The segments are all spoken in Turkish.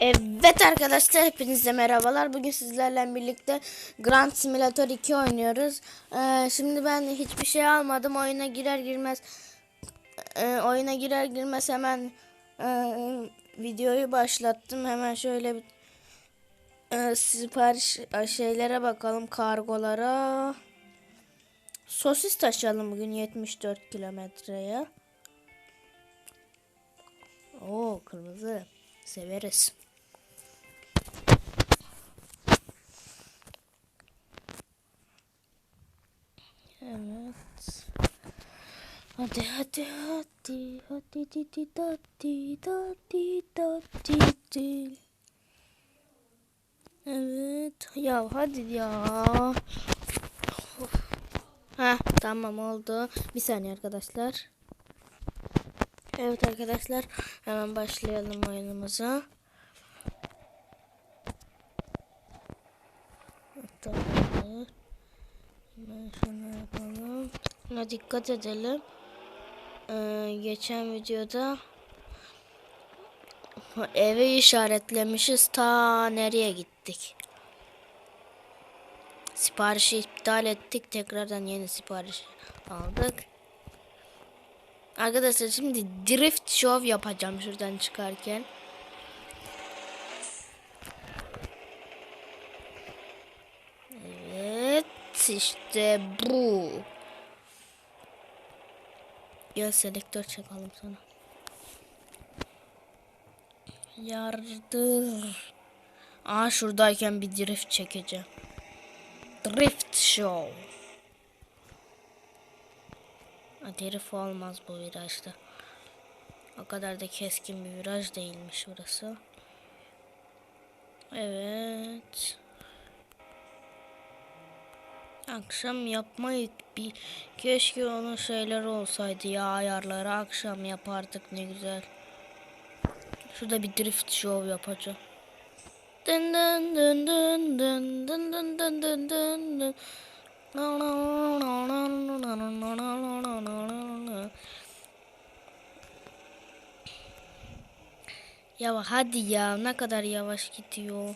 Evet arkadaşlar hepinize merhabalar. Bugün sizlerle birlikte Grand Simulator 2 oynuyoruz. Ee, şimdi ben hiçbir şey almadım. Oyuna girer girmez e, oyuna girer girmez hemen e, videoyu başlattım. Hemen şöyle bir e, sipariş e, şeylere bakalım kargolara. Sosis taşıyalım bugün 74 kilometreye. Oo kırmızı. Severiz. Evet. Hadi hadi hadi hadi hadi hadi hadi hadi hadi. Evet. Ya hadi ya. Heh, tamam oldu. Bir saniye arkadaşlar. Evet arkadaşlar hemen başlayalım oyunumuza. Tamam. Hemen şunu yapalım. Buna dikkat edelim. Ee, geçen videoda evi işaretlemişiz. Ta nereye gittik? Siparişi iptal ettik. Tekrardan yeni sipariş aldık. Arkadaşlar şimdi drift show yapacağım şuradan çıkarken. Evet işte bu. Ya selektör çakalım sana. Yardır. Aa şuradayken bir drift çekeceğim. Drift show. Herif olmaz bu virajda. O kadar da keskin bir viraj değilmiş burası. Evet. Akşam yapmayı bir keşke onun şeyler olsaydı ya ayarları akşam yapardık ne güzel. Şurada bir drift show yapacağım. Dın dın dın dın dın dın dın dın dın dın dın. Ya hadi ya ne kadar yavaş gidiyor.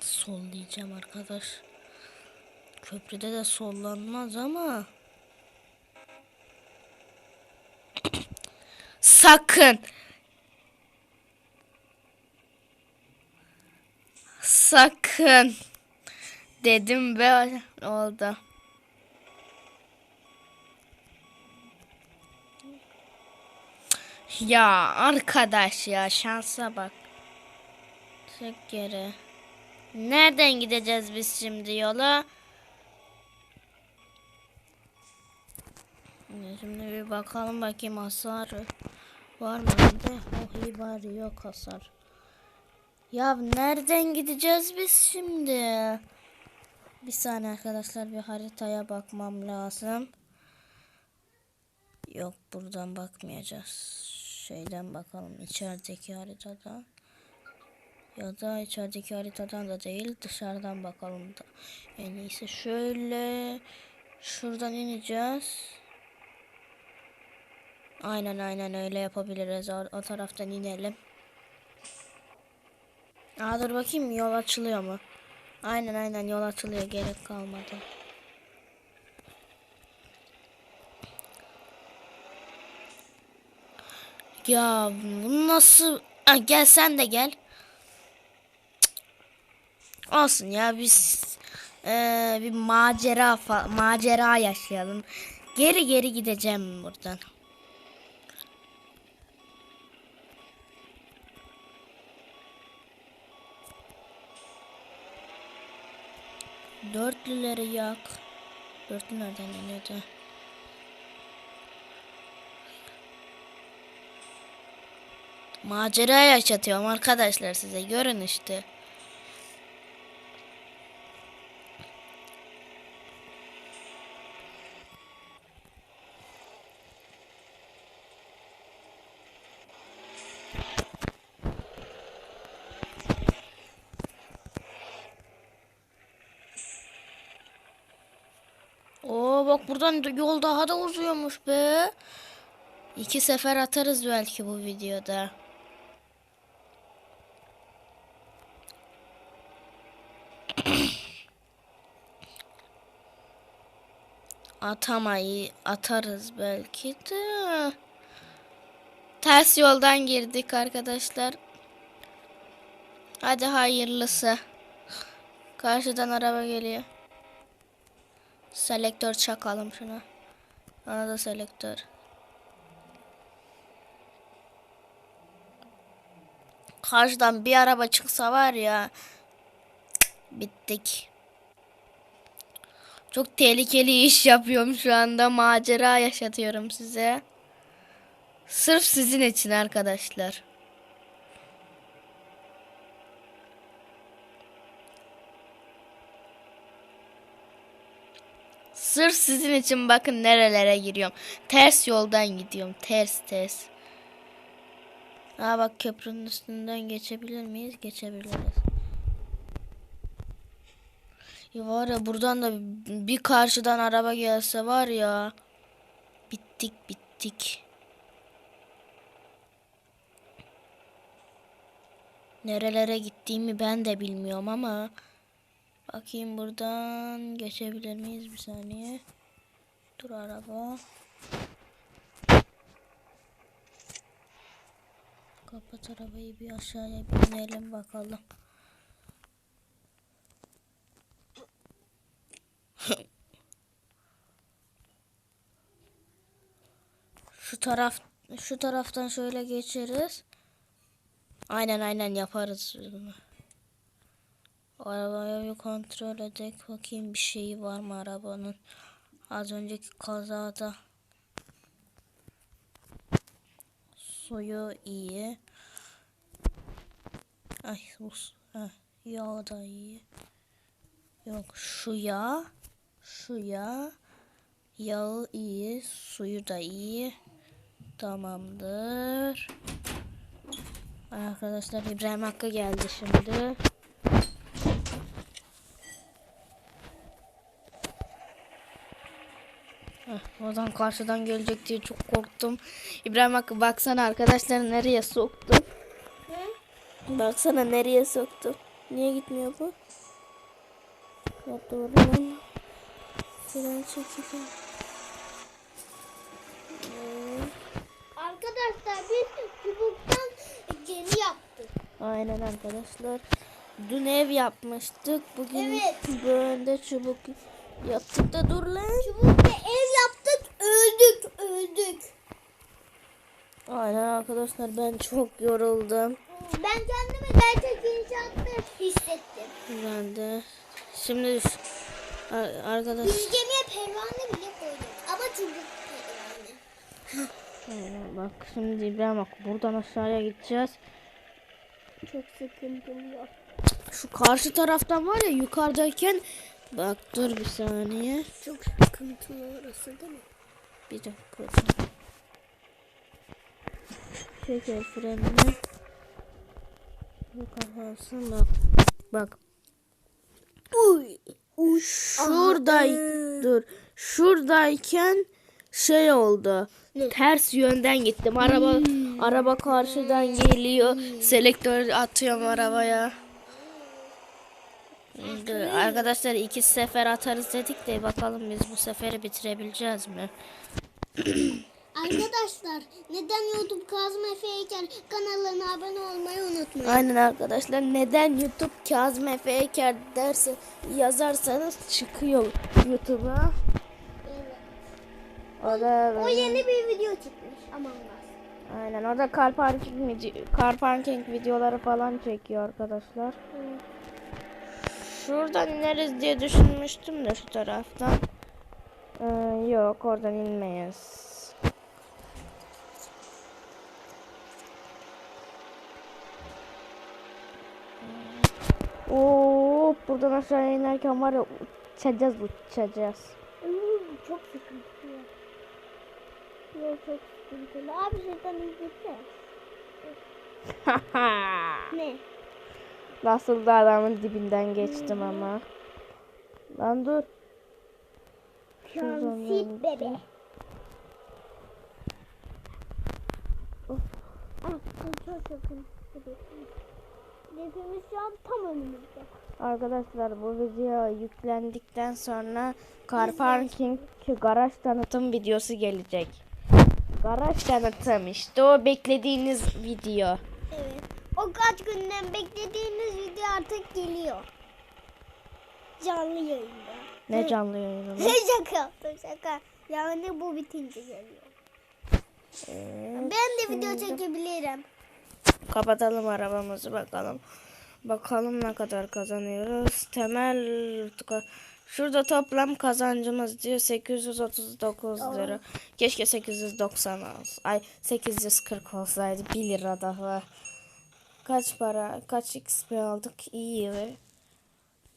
Sol diyeceğim arkadaş. Köprüde de sollanmaz ama. Sakın. Sakın. Dedim ve oldu. Ya arkadaş ya şansa bak. Çek geri. Nereden gideceğiz biz şimdi yola? Şimdi bir bakalım bakayım hasar var mı? Oh iyi bari yok hasar. Ya nereden gideceğiz biz şimdi? Bir saniye arkadaşlar bir haritaya bakmam lazım. Yok buradan bakmayacağız. Şeyden bakalım içerideki haritadan. Ya da içerideki haritadan da değil dışarıdan bakalım da. En iyisi şöyle şuradan ineceğiz. Aynen aynen öyle yapabiliriz. O, o taraftan inelim. Aa dur bakayım yol açılıyor mu? Aynen aynen yol açılıyor gerek kalmadı. Ya bu nasıl? Ha, gel sen de gel. Cık. Olsun ya biz eee, bir macera macera yaşayalım. Geri geri gideceğim buradan. Dörtlüleri yak. Dörtlü nereden iniyordu? Macera yaşatıyorum arkadaşlar size. Görün işte. Bak buradan da- yol daha da uzuyormuş be. İki sefer atarız belki bu videoda. Atamayı atarız belki de. Ters yoldan girdik arkadaşlar. Hadi hayırlısı. Karşıdan araba geliyor. Selektör çakalım şuna. Bana da selektör. Karşıdan bir araba çıksa var ya. Bittik. Çok tehlikeli iş yapıyorum şu anda. Macera yaşatıyorum size. Sırf sizin için arkadaşlar. Sırf sizin için bakın nerelere giriyorum. Ters yoldan gidiyorum. Ters ters. Aa bak köprünün üstünden geçebilir miyiz? Geçebiliriz. Ya var ya buradan da bir karşıdan araba gelse var ya. Bittik bittik. Nerelere gittiğimi ben de bilmiyorum ama. Bakayım buradan geçebilir miyiz bir saniye. Dur araba. Kapat arabayı bir aşağıya binelim bakalım. Şu taraf şu taraftan şöyle geçeriz. Aynen aynen yaparız bunu. Arabayı kontrol edek bakayım bir şeyi var mı arabanın. Az önceki kazada. Suyu iyi. Ay sus. Heh, yağ da iyi. Yok şu yağ. Şu yağ. Yağı iyi. Suyu da iyi. Tamamdır. Arkadaşlar İbrahim Hakkı geldi şimdi. Heh, karşıdan gelecek diye çok korktum. İbrahim Hakkı baksana arkadaşlar nereye soktum. Baksana nereye soktum. Niye gitmiyor bu? Yok doğru lan. Fren çekeceğim. Arkadaşlar biz çubuktan gemi yaptık. Aynen arkadaşlar. Dün ev yapmıştık. Bugün Evet. böyle çubuk yaptık da dur lan. Yaptık öldük. Aynen arkadaşlar ben çok yoruldum. Ben kendimi gerçek inşaatta hissettim. Ben de. Şimdi arkadaş Biz gemiye pervane bile koyduk. Ama çubuk pervane. Aynen bak şimdi İbrahim bak buradan aşağıya gideceğiz. Çok sıkıntılı. Şu karşı taraftan var ya yukarıdayken bak dur bir saniye. Çok sıkıntılı orası değil mi? Bir dakika. Çek el frenini. Bu kapansın bak. Bak. Uy. Uy. Şurada dur. Şuradayken şey oldu. Ne? Ters yönden gittim. Araba araba karşıdan geliyor. Selektör atıyorum arabaya. Dur, Arkadaşlar iki sefer atarız dedik de bakalım biz bu seferi bitirebileceğiz mi? Arkadaşlar neden YouTube Kazım Efe Heykel kanalına abone olmayı unutmayın. Aynen arkadaşlar neden YouTube Kazım Efe Eker dersi yazarsanız çıkıyor YouTube'a. O da O yeni bir video çıkmış Us. Aynen o da car parking, car parking videoları falan çekiyor arkadaşlar. Şuradan ineriz diye düşünmüştüm de şu taraftan. Ee, yok oradan inmeyiz. Oo, buradan aşağı inerken var ya uçacağız uçacağız. Çok sıkıntılı. Yok çok sıkıntılı. Abi şeyden izleyeceğiz. Ne? Nasıl da adamın dibinden geçtim ama. Lan dur. Transit bebe. Ah, çok yakın. Hedefimiz şu an tam önümüzde. Arkadaşlar bu video yüklendikten sonra Car Parking garaj tanıtım videosu gelecek. Garaj tanıtım işte o beklediğiniz video. Günden beklediğiniz video artık geliyor. Canlı yayında. Ne canlı yayını? şaka yaptım şaka. Yani bu bitince geliyor. Ee, Ben de video çekebilirim. kapatalım arabamızı bakalım. Bakalım ne kadar kazanıyoruz. Temel şurada toplam kazancımız diyor 839 lira. Keşke 890 olsun. Ay 840 olsaydı 1 lira daha. Kaç para, kaç XP aldık? İyi.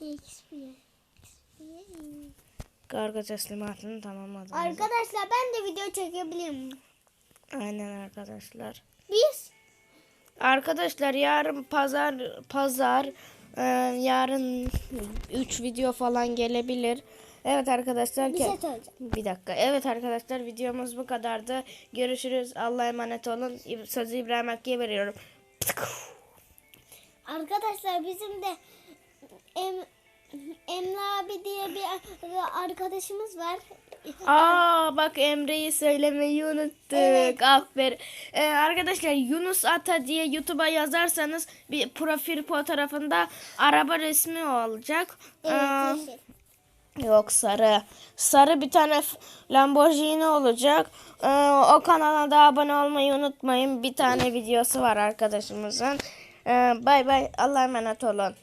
XP. Kargo teslimatını tamamladım. Arkadaşlar ben de video çekebilirim. Aynen arkadaşlar. Biz Arkadaşlar yarın pazar pazar e, yarın 3 video falan gelebilir. Evet arkadaşlar. bir şey. Bir dakika. Evet arkadaşlar videomuz bu kadardı. Görüşürüz. Allah'a emanet olun. Sözü İbrahim Hakkı'ya veriyorum. Arkadaşlar bizim de em, Emre abi diye bir arkadaşımız var. Aa bak Emre'yi söylemeyi unuttuk. Evet. Aferin. Ee, arkadaşlar Yunus Ata diye YouTube'a yazarsanız bir profil fotoğrafında araba resmi olacak. Evet, yeşil. Yok sarı. Sarı bir tane Lamborghini olacak. Ee, o kanala da abone olmayı unutmayın. Bir tane videosu var arkadaşımızın. Ee, bay bay. Allah'a emanet olun.